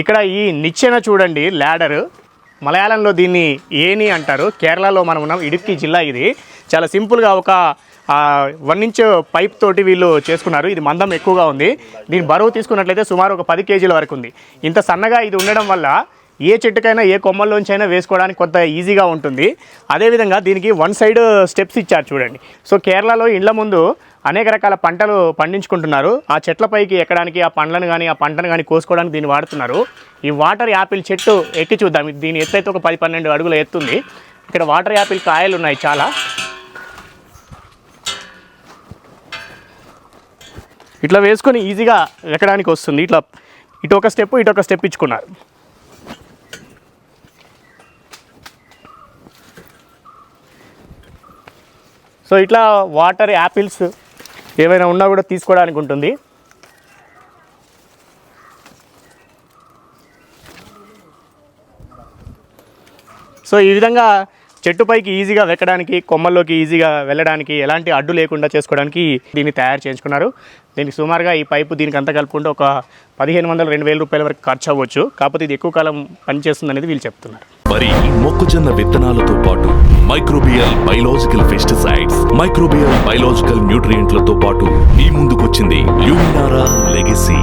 ఇక్కడ ఈ నిచ్చెన చూడండి ల్యాడర్. మలయాళంలో దీన్ని ఏని అంటారు. కేరళలో మనం ఉన్నాం. ఇడుక్కి జిల్లా ఇది. చాలా సింపుల్గా ఒక వన్ ఇంచ్ పైప్ తోటి వీళ్ళు చేసుకున్నారు. ఇది మందం ఎక్కువగా ఉంది. దీని బరువు తీసుకున్నట్లయితే సుమారు ఒక పది కేజీల వరకు ఉంది. ఇంత సన్నగా ఇది ఉండడం వల్ల ఏ చెట్టుకైనా ఏ కొమ్మల్లోంచి అయినా వేసుకోవడానికి కొంత ఈజీగా ఉంటుంది. అదేవిధంగా దీనికి వన్ సైడ్ స్టెప్స్ ఇచ్చారు చూడండి. సో కేరళలో ఇండ్ల ముందు అనేక రకాల పంటలు పండించుకుంటున్నారు. ఆ చెట్లపైకి ఎక్కడానికి ఆ పండ్లను కానీ ఆ పంటను కానీ కోసుకోవడానికి దీన్ని వాడుతున్నారు. ఈ వాటర్ యాపిల్ చెట్టు ఎక్కి చూద్దాం. దీని ఎత్తు అయితే ఒక పది పన్నెండు అడుగుల ఎత్తుంది ఇక్కడ వాటర్ యాపిల్ కాయలు ఉన్నాయి చాలా. ఇట్లా వేసుకొని ఈజీగా ఎక్కడానికి వస్తుంది. ఇట్లా ఇటు ఒక స్టెప్ ఇటు ఒక స్టెప్ ఇచ్చుకున్నారు. సో ఇట్లా వాటర్ యాపిల్స్ ఏమైనా ఉన్నా కూడా తీసుకోవడానికి ఉంటుంది. సో ఈ విధంగా చెట్టుపైకి ఈజీగా వెక్కడానికి కొమ్మల్లోకి ఈజీగా వెళ్ళడానికి ఎలాంటి అడ్డు లేకుండా చేసుకోవడానికి దీన్ని తయారు చేయించుకున్నారు. దీనికి సుమారుగా ఈ పైపు దీనికి అంతా కలుపుకుంటే ఒక పదిహేను వందల రెండు వేల రూపాయల వరకు ఖర్చు అవ్వచ్చు. కాకపోతే ఇది ఎక్కువ కాలం పనిచేస్తుంది అనేది వీళ్ళు చెప్తున్నారు. మరి మొక్కజొన్న విత్తనాలతో పాటు microbial biological pesticides microbial biological న్యూట్రియంట్లతో పాటు మీ ముందుకొచ్చింది ల్యూమినారా లెగసీ.